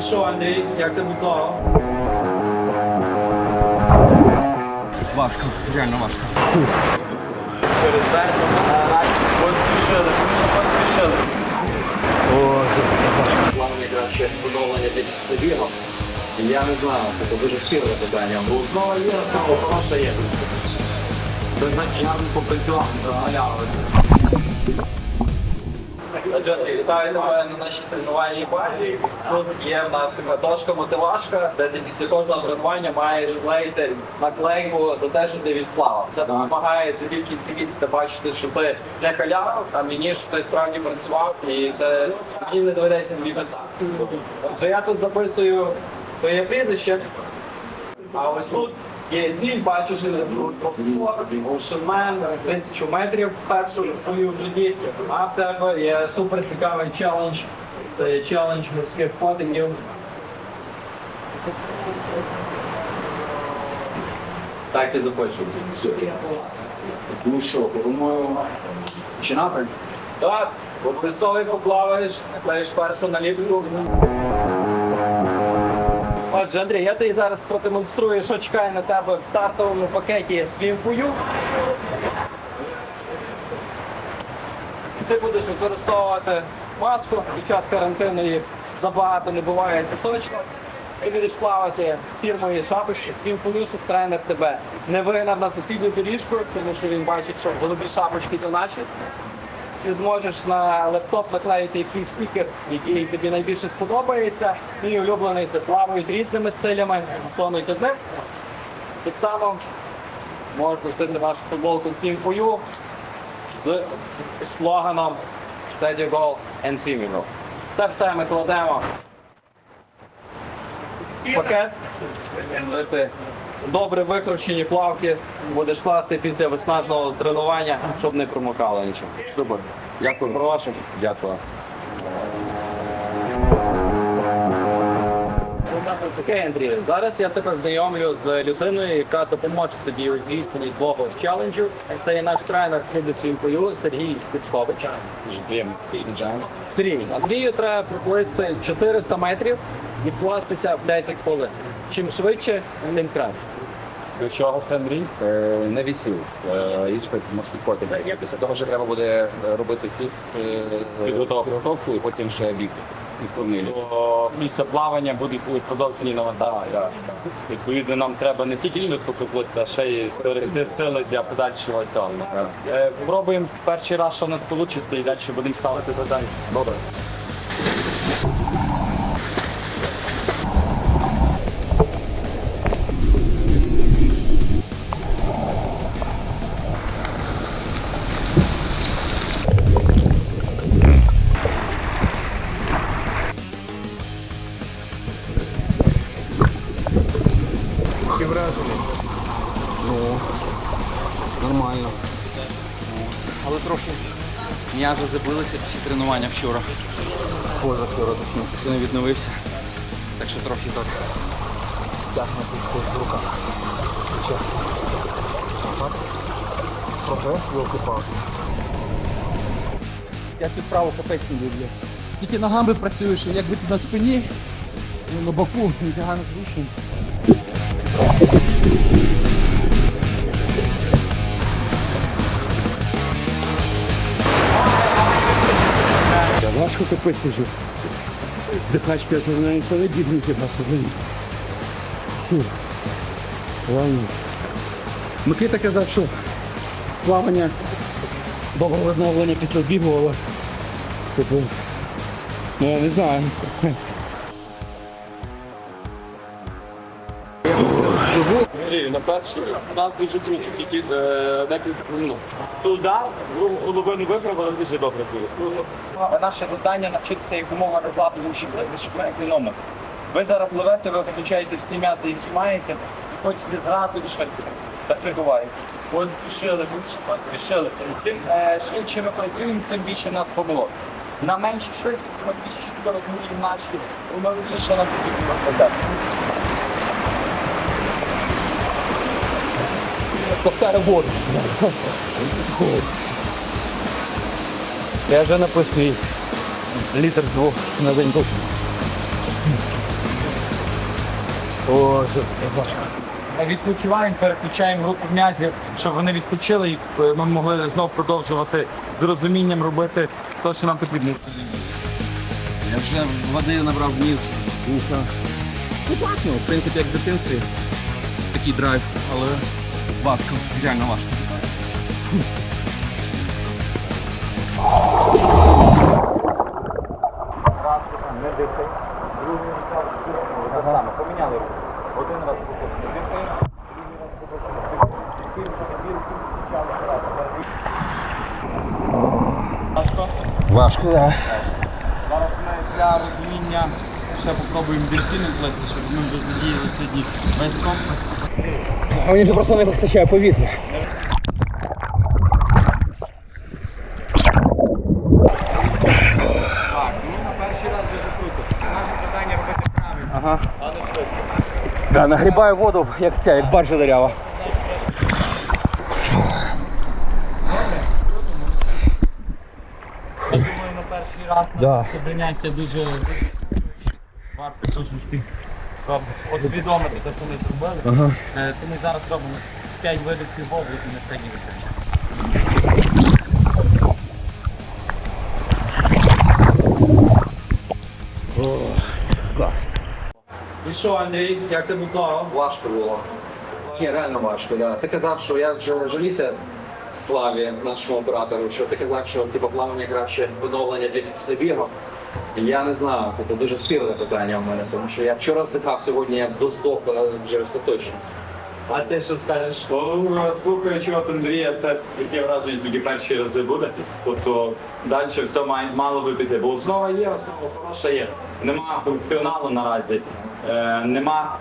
І що, Андрій, як тобі плавав? Важко, реально важко. Через день поспішили, що поспішили. Плавне краще подолання після бігу. Я не знаю, це дуже спірне питання. Бо основа є, основа хороша є. Це значить, я попрацював, загаляли. Отже, вітаю тебе на нашій тренувальній базі. Тут є в нас дошка мотивашка, де ти після кожного тренування маєш клеїти наклейку за те, що ти відплавав. Це допомагає тобі в кінці місяця бачити, що ти не халявав, а мені що ти справді працював, і це мені не доведеться тобі писати. Отже, я тут записую твоє прізвище, а ось тут є ціль, бачиш, Oceanman, тисячу метрів першу свою в житті. А в тебе є супер цікавий челендж. Це є челендж морських фотиків. Так і запишу. Ну що, пропоную починати? Так, от листовий поплаваєш, наклеїш першу наліпку. Отже, Андрій, я тобі зараз продемонструю, що чекає на тебе в стартовому пакеті свімфою. Ти будеш використовувати маску під час карантину і забагато не буває точно. Ти будеш плавати фірмові шапочки, свімфою, щоб тренер тебе не вигнав на сусідню доріжку, тому що він бачить, що голубі шапочки то наші ти зможеш на лептоп наклеїти якийсь стікер, який тобі найбільше сподобається. Мій улюблений це плавають різними стилями, тонуть одним. Так само можна сити вашу футболку з фою з слоганом your goal and see. Це все ми кладемо пакет. Добре викручені плавки будеш класти після виснажного тренування, щоб не промокало нічого. Супер. Дякую. Прошу. Дякую. Окей, Андрій, зараз я тебе знайомлю з людиною, яка допоможе тобі у здійсненні твого челенджу. Це є наш тренер клубу свінкою Сергій Підскович. Сергій, Андрію треба приблизити 400 метрів і вкластися в 10 хвилин. Чим швидше, тим краще. До чого це, Андрій? Е, Не вісілись. Е, Іспит морських потім. Після того вже треба буде робити якусь е, підготовку і потім вже бігти. То місце плавання буде продовжені навантаження. Відповідно, нам треба не тільки швидко приплити, а ще й зберегти сили для подальшого цього. Пробуємо перший раз, що в нас вийде, і далі будемо ставити питання. Добре. Нормально. Але трохи м'язи забилися після тренування вчора. Поза вчора точніше, ще не відновився. Так що трохи так тягнути з в руках. Хоча так, прогрес великий Я цю справу капець не люблю. Тільки ногами працюєш, якби ти на спині, і на боку, ніфіга не зручно. Я важко капець сижу. Дихачка навіть не бідники посадили. Ладно. Микита казав, що плавання довго відновлення після бігу, але типу, ну я не знаю. На перший у нас дуже круто, тільки е, декілька хвилин. Туди, другу половину виправили, дуже добре було. Наше завдання навчитися як умова розладу уші проект номер. Ви зараз пливете, ви виключаєте всі м'яти, які маєте, і хочете зграти і швидко. Так прибуваєте. От пішили, пішили. Чим е, швидше ми працюємо, тим більше нас помилок. На меншій швидкості ми більше чудово розуміємо наші, воно більше нам потрібно Ковтара воду. Я вже напив свій літр з двох на день точно. Відпочиваємо, переключаємо групу м'язів, щоб вони відпочили і е, ми могли знову продовжувати з розумінням робити те, що нам потрібно. Я вже води набрав днів. Ну класно, в принципі, як в дитинстві. Такий драйв, але важко, реально важко. Важко, так. Да. Зараз ми для розуміння ще попробуємо дельфіном плести, щоб ми вже задіяли сьогодні весь комплекс. А мені вже просто не вистачає повітря. Так, ну на перший раз дуже круто. Наше завдання робити правильно, Ага. але швидко. Да, нагрібаю воду, як ця, як баржа дырява. Я думаю, на перший раз Да. це заняття дуже варто трошечки щоб усвідомити те, що ми зробили. Ага. Е, То ми зараз робимо 5 видів воблик і на сьогодні вистачає. І що, Андрій, як тобі було? Важко було. Ні, реально важко, да. Ти казав, що я вже жалівся Славі, нашому оператору, що ти казав, що типу, плавання краще відновлення для після бігу. Я не знаю, це дуже спірне питання в мене, тому що я вчора здихав, сьогодні я до стопу вже остаточно. А ти що скажеш? Слухаючи от Андрія, це таке враження тільки перші рази буде. Тобто далі все має мало би піти. Бо основа є, основа хороша є. Нема функціоналу наразі, е, нема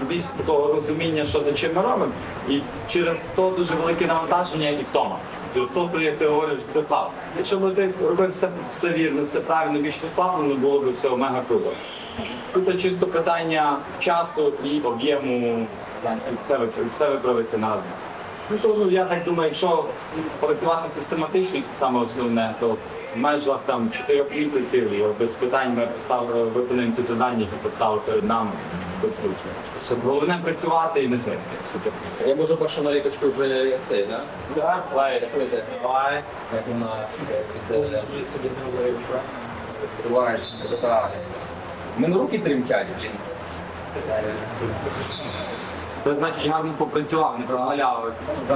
більш такого розуміння, що за чим ми робимо. І через то дуже велике навантаження і втома. Тобто, ти говориш, ти плав. Якщо б ти робив все, все вірно, все правильно, більш розслаблено, було б все мега круто. Тут чисто питання часу і об'єму і все, все виправиться на. Ну, то, ну, я так думаю, якщо працювати систематично, це саме основне, то в межах там 4 місяців і без питань ми поставили виконуємо ті завдання, які поставили перед нами. Головне працювати і не. Супер. Я можу першу наліпочку вже цей, да? Так, давай, давай. Як вона е, відкривається. Так. У мене руки тремтять, блін. Це значить гарно попрацював, не прогуляли.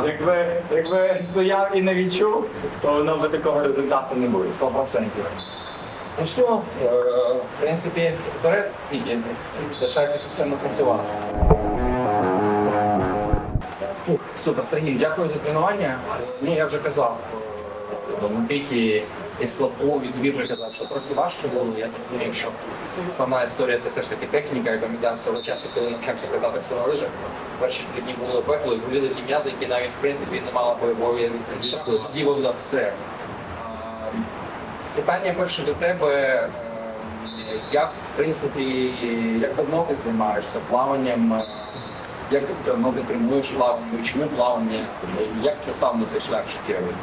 Якби, якби стояв і не відчув, то воно би такого результату не було. 100%. Ну все, е, в принципі, вперед і лишається система працювати. Супер, Сергій, дякую за тренування. Ну, я вже казав, е, в Микиті і Славко відбір казав, що трохи важко було. Я зрозумів, що сама історія це все ж таки техніка, яка ми дав свого часу, коли навчався кататися на лижах. Перші три дні було пекло і боліли ті м'язи, які навіть в принципі не мали бойової інструкції. Здівав на все. Питання перше до тебе. е, Як, в принципі, як давно ти займаєшся плаванням? Е, Як давно ти тренуєш плавання, чому плавання? Як ти став на цей шлях життєвий?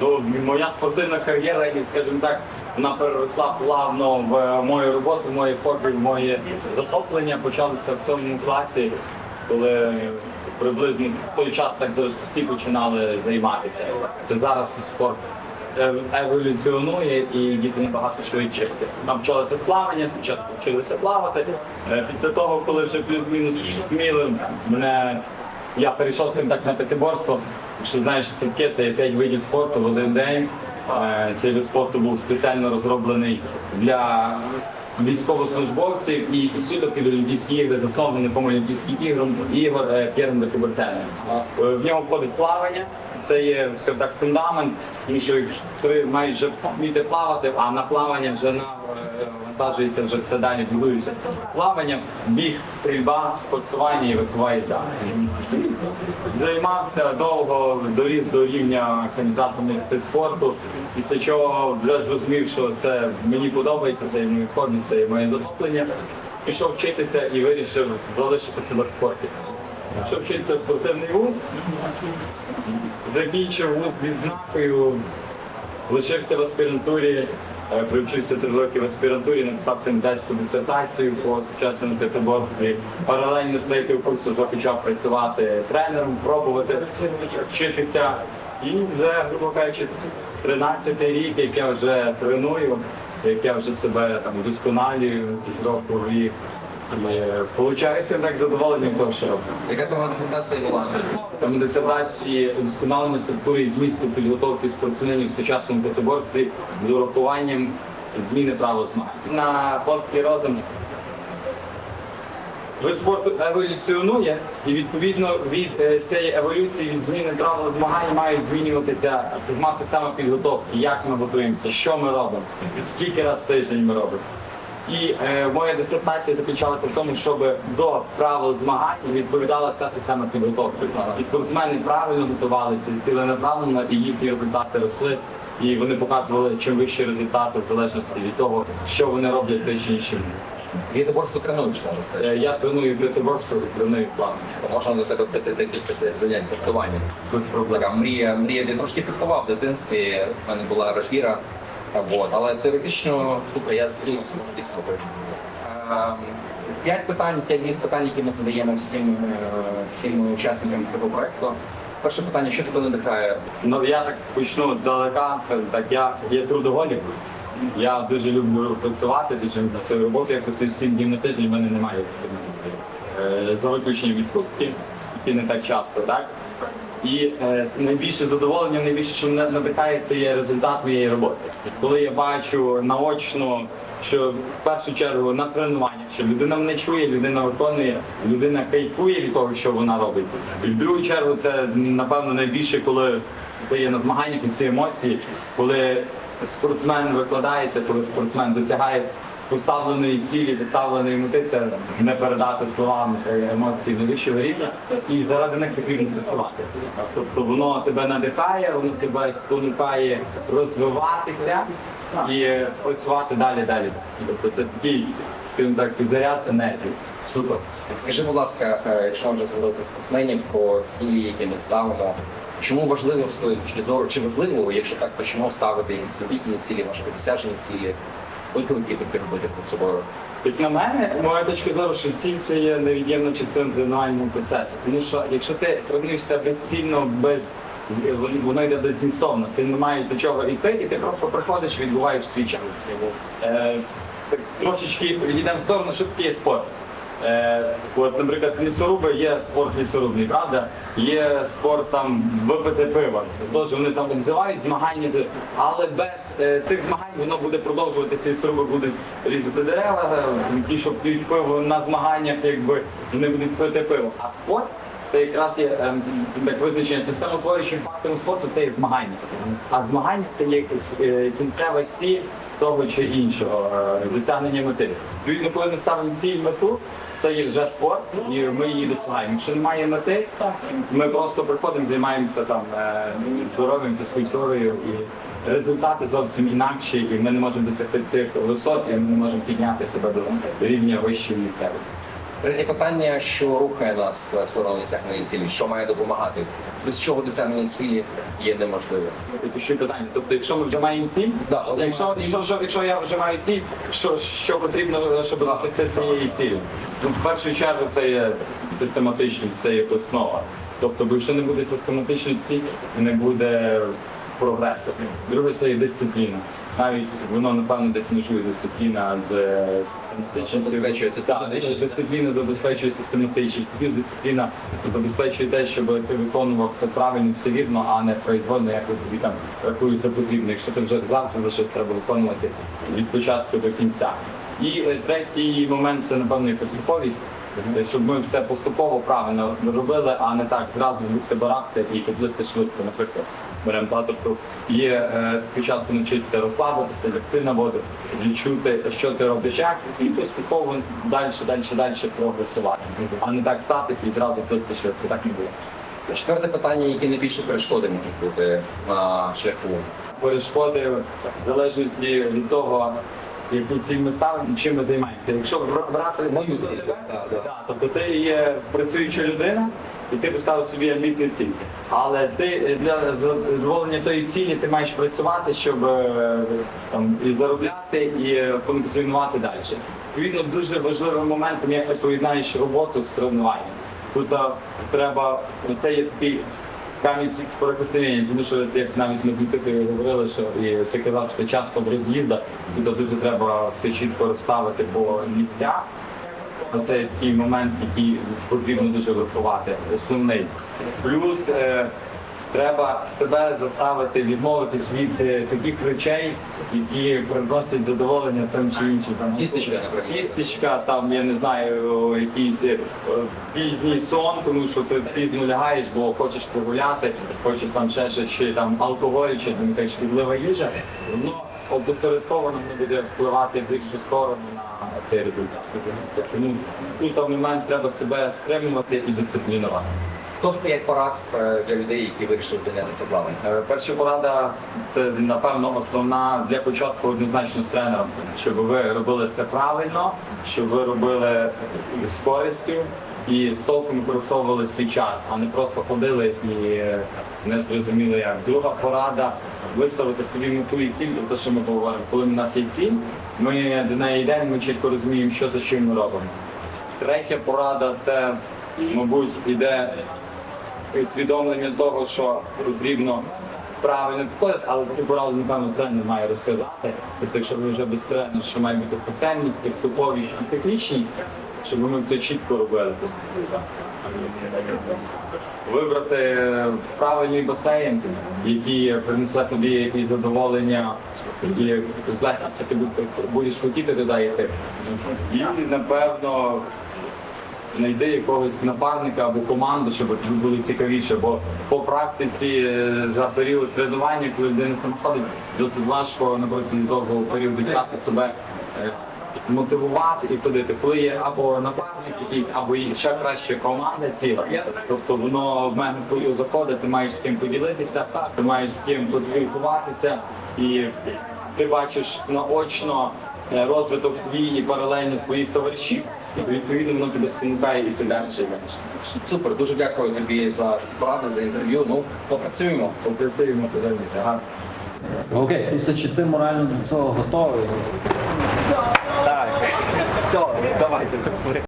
Ну, моя спортивна кар'єра, скажімо так, вона переросла плавно в мою роботу, в мої хобі, в моє захоплення. Почалося в сьомому класі, коли приблизно в той час так всі починали займатися. Зараз спорт е, еволюціонує і діти набагато швидше навчалися з плавання, спочатку вчилися плавати. Е, Після того, коли вже плюс-мінус сміли, мене я перейшов тим так на п'ятиборство. Якщо знаєш, стрибки це є п'ять видів спорту в один день. Е, Цей вид спорту був спеціально розроблений для військовослужбовців і суто під Олімпійські ігри, заснований по Олімпійських іграм ігор е, П'єром де Е, В ньому входить плавання. Це є скажімо так фундамент, тому що ти маєш вже вміти плавати, а на плавання вже на е, вантажується вже все далі будується. Плавання, біг, стрільба, фехтування і верхова їзда. Займався довго, доріс до рівня кандидата спорту, після чого вже зрозумів, що це мені подобається, це є моє хобі, це є моє захоплення. Пішов вчитися і вирішив залишитися в спорті. Пішов вчитися в спортивний вуз, закінчив вуз відзнакою, лишився в аспірантурі Е, Привчився три роки в аспірантурі, написав кандидатську дисертацію по сучасному тетоборстві. Паралельно з третього курсу вже почав працювати тренером, пробувати вчитися. І вже, грубо кажучи, 13 рік, як я вже треную, як я вже себе там вдосконалюю, з року рік. І получаюся так задоволенням того, що роблю. Яка твоя презентація була? Там дисертації удосконалення структури і змісту підготовки спортсменів в сучасному п'ятиборстві з урахуванням зміни правил змагань. На хлопський розум вид спорту еволюціонує, і відповідно від е, цієї еволюції, від зміни правил змагань мають змінюватися сама система підготовки, як ми готуємося, що ми робимо, скільки разів в тиждень ми робимо. І е, моя дисертація заключалася в тому, щоб до правил змагань відповідала вся система підготовки. І спортсмени правильно готувалися, і ціленаправленно, і їхні результати росли. І вони показували чим вищі результати в залежності від того, що вони роблять той чи інший. Єдиноборство тренуєш зараз. Е, Я треную п'ятиборство і треную план. Можна до тебе декілька занять з фехтуванням. Така мрія, мрія. Я трошки фехтував в дитинстві. В мене була рапіра. Вот. Але теоретично, слухай, я зрівнявся дійсно. Ем, П'ять питань, п'ять місць питань, які ми задаємо всім, е, всім учасникам цього проекту. Перше питання, що тебе надихає? Ну я так почну здалека, так я є трудоголік. Я дуже люблю працювати, дуже люблю свою роботу. Я працюю 7 днів на тиждень, в мене немає е, за виключенням відпустки, які не так часто, так? І е, найбільше задоволення, найбільше, що мене надихає, це є результат моєї роботи. Коли я бачу наочно, що в першу чергу на тренуваннях, що людина мене чує, людина виконує, людина кайфує від того, що вона робить. І в другу чергу це напевно найбільше, коли ти є на змаганнях і ці емоції, коли спортсмен викладається, коли спортсмен досягає поставленої цілі, поставленої мети, це не передати словами емоції найвищого рівня, і заради них потрібно працювати. Тобто воно тебе надихає, воно тебе спонукає розвиватися і працювати далі, далі. Тобто це такий, скажімо так, заряд енергії. Супер. Скажи, будь ласка, е, якщо вже згадали спортсменів, про цілі, які ми ставимо, чому важливо з твоєї точки зору, чи важливо, якщо так почнемо ставити якісь цілі, важкодосяжні цілі, виклики такі робити перед собою? Як на мене, моя точка зору, що ціль це є невід'ємна частина тренувального процесу. Тому що якщо ти тренуєшся безцільно, без воно йде беззмістовно, ти не маєш до чого йти, і ти просто приходиш і відбуваєш свій час. Е, так, трошечки відійдемо в сторону, що таке спорт. Е, от, наприклад, лісоруби є спорт лісорубний, правда? Є спорт там випити пива. Тож вони там обзивають змагання, але без е, цих змагань воно буде продовжуватися, лісоруби будуть різати дерева, е, ті, що п'ють пиво на змаганнях, якби вони будуть пити пиво. А спорт це якраз є ем, як визначення системотворюючим фактором спорту це є змагання. А змагання це є е, кінцева ціль того чи іншого е, досягнення мети. Відповідно, коли ми ставимо ціль мету, це є вже спорт, і ми її досягаємо. Якщо немає мети, ми просто приходимо, займаємося там е, здоров'ям, фізкультурою і результати зовсім інакші, і ми не можемо досягти цих висот, і ми не можемо підняти себе до рівня вищої місцевості. Третє питання, що рухає нас в сторону досягнення цілі, що має допомагати, без чого досягнення цілі є неможливим. Тобто, питання? Тобто, якщо ми вже маємо ціль, Да, якщо, якщо, якщо я вже маю ціль, що, що потрібно, щоб досягти цієї цілі? Ну, в першу чергу це є систематичність, це є основа. Тобто, бо якщо не буде систематичності, не буде прогресу. Друге, це є дисципліна. Навіть воно, напевно, десь межує дисципліна з систематичністю. Дисципліна забезпечує систематичність. Дисципліна забезпечує те, щоб ти виконував все правильно, все вірно, а не произвольно, як тобі там рахують за потрібно. Якщо ти вже взявся за щось, треба виконувати від початку до кінця. І е, третій момент це напевно. Е, Щоб ми все поступово правильно робили, а не так зразу бути барахти і підлисти швидко, наприклад. Беремо та, тобто є е, спочатку навчитися розслабитися, лягти на воду, відчути, що ти робиш як, і поступово далі, далі, далі прогресувати. А не так стати і зразу плисти швидко. Так не було. Четверте питання, які найбільші перешкоди можуть бути на шляху. Перешкоди в залежності від того, яку ціль ми ставимо і чим ми займаємося. Якщо брати мою ціль, Так, так. Тобто ти є працююча людина, і ти поставив собі амбітну ціль. Але ти е, для задоволення тої цілі ти маєш працювати, щоб е, там і заробляти і е, функціонувати далі. Відповідно, дуже важливим моментом, як ти поєднаєш роботу з тренуванням. Тут треба це є такий камінь протистояння, тому що як навіть ми з говорили, що і це казав, що часто в роз'їздах, тут дуже треба все чітко розставити по місцях. Це такий момент, який потрібно дуже врахувати. Основний. Плюс е, треба себе заставити відмовитись від е, таких речей, які приносять задоволення тим чи іншим. Там, Тістечка, наприклад. Тістечка, там, я не знаю, якийсь е, пізній сон, тому що ти пізно лягаєш, бо хочеш погуляти, хочеш там ще щось, чи там алкоголь, чи там якась шкідлива їжа, воно опосередковано не буде впливати в іншу сторону на цей результат. Тому тут в момент треба себе стримувати і дисциплінувати. Тобто як порад е, для людей, які вирішили зайнятися плаванням. Е, Перша порада це напевно основна для початку однозначно з тренером, щоб ви робили це правильно, щоб ви робили з користю і з толком використовували свій час, а не просто ходили і не зрозуміли як. Друга порада виставити собі мету і ціль, те, що ми говоримо. Коли в нас є ціль, ми до неї йдемо, ми чітко розуміємо, що за чим ми робимо. Третя порада це, мабуть, іде усвідомлення того, що потрібно правильно підходити, але цю пораду, напевно, тренер має розказати. Тобто, якщо ви вже без тренера, що має бути системність, підступовість і циклічність, щоб ми все чітко робили. Вибрати правильний басейн, який принесе тобі якісь задоволення, які з ти будеш хотіти туди йти. І, напевно, знайди якогось напарника або команду, щоб тобі було цікавіше, бо по практиці е, за період тренування, коли людина сама ходить, досить важко на довгого періоду часу себе е, мотивувати і ходити. Коли є або напарник якийсь, або ще краще команда ціла. Тобто воно в мене коли заходить, ти маєш з ким поділитися, ти маєш з ким поспілкуватися і ти бачиш наочно е, розвиток свій і паралельно своїх товаришів, і відповідно воно тебе спонукає і далі і далі. Супер, дуже дякую тобі за ці поради, за інтерв'ю. Ну, попрацюємо. Попрацюємо тоді. Ага. Окей, просто чи ти морально до цього готовий? Так, все, давайте працюємо.